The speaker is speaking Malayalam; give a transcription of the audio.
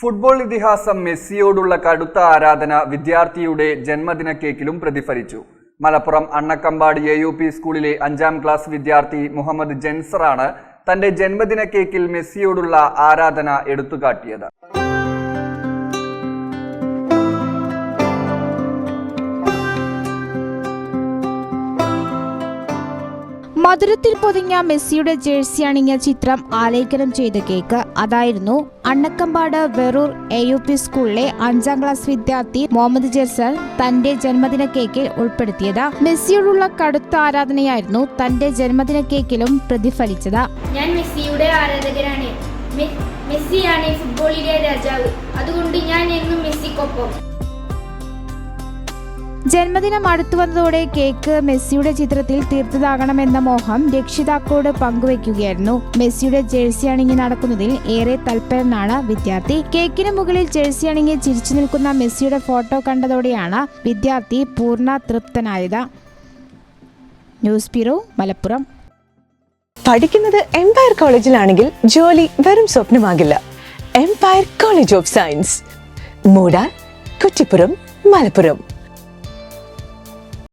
ഫുട്ബോൾ ഇതിഹാസം മെസ്സിയോടുള്ള കടുത്ത ആരാധന വിദ്യാർത്ഥിയുടെ ജന്മദിന കേക്കിലും പ്രതിഫലിച്ചു. Malappuram Annakkampadi A U P സ്കൂളിലെ അഞ്ചാം ക്ലാസ് വിദ്യാർത്ഥി മുഹമ്മദ് ജൻസറാണ് തന്റെ ജന്മദിന കേക്കിൽ മെസ്സിയോടുള്ള ആരാധന എടുത്തുകാട്ടിയത്. മധുരത്തിൽ പൊതിഞ്ഞ മെസ്സിയുടെ ജേഴ്സി അണിഞ്ഞ ചിത്രം ആലേഖനം ചെയ്ത കേക്ക്. അതായിരുന്നു Annakkampad Veroor A U P സ്കൂളിലെ അഞ്ചാം ക്ലാസ് വിദ്യാർത്ഥി മുഹമ്മദ് ജെർസൽ തന്റെ ജന്മദിന കേക്കിൽ ഉൾപ്പെടുത്തിയത്. മെസ്സിയോടുള്ള കടുത്ത ആരാധനയായിരുന്നു തന്റെ ജന്മദിന കേക്കിലും പ്രതിഫലിച്ചത്. ഞാൻ മെസ്സിയുടെ ആരാധകരാണ് മെസ്സിയാണ് ഫുട്ബോളിലെ രാജാവ്. അതുകൊണ്ട് ഞാൻ എന്നും മെസ്സിക്കൊപ്പം. ജന്മദിനം അടുത്തു വന്നതോടെ കേക്ക് മെസ്സിയുടെ ചിത്രത്തിൽ തീർത്തതാകണമെന്ന മോഹം രക്ഷിതാക്കളോട് പങ്കുവയ്ക്കുകയായിരുന്നു മെസ്സിയുടെ ജേഴ്സി അണിഞ്ഞ് നടക്കുന്നതിൽ ഏറെ തൽപരനാണ് വിദ്യാർത്ഥി. കേക്കിന് മുകളിൽ ജേഴ്സി അണിഞ്ഞ് ചിരിച്ചു നിൽക്കുന്ന മെസ്സിയുടെ ഫോട്ടോ കണ്ടതോടെയാണ് വിദ്യാർത്ഥി പൂർണ തൃപ്തനായത്. News bureau Malappuram. പഠിക്കുന്നത് എംപയർ കോളേജിലാണെങ്കിൽ ജോലി വെറും സ്വപ്നമാകില്ല. Empire college of science Moodar Kuttippuram Malappuram.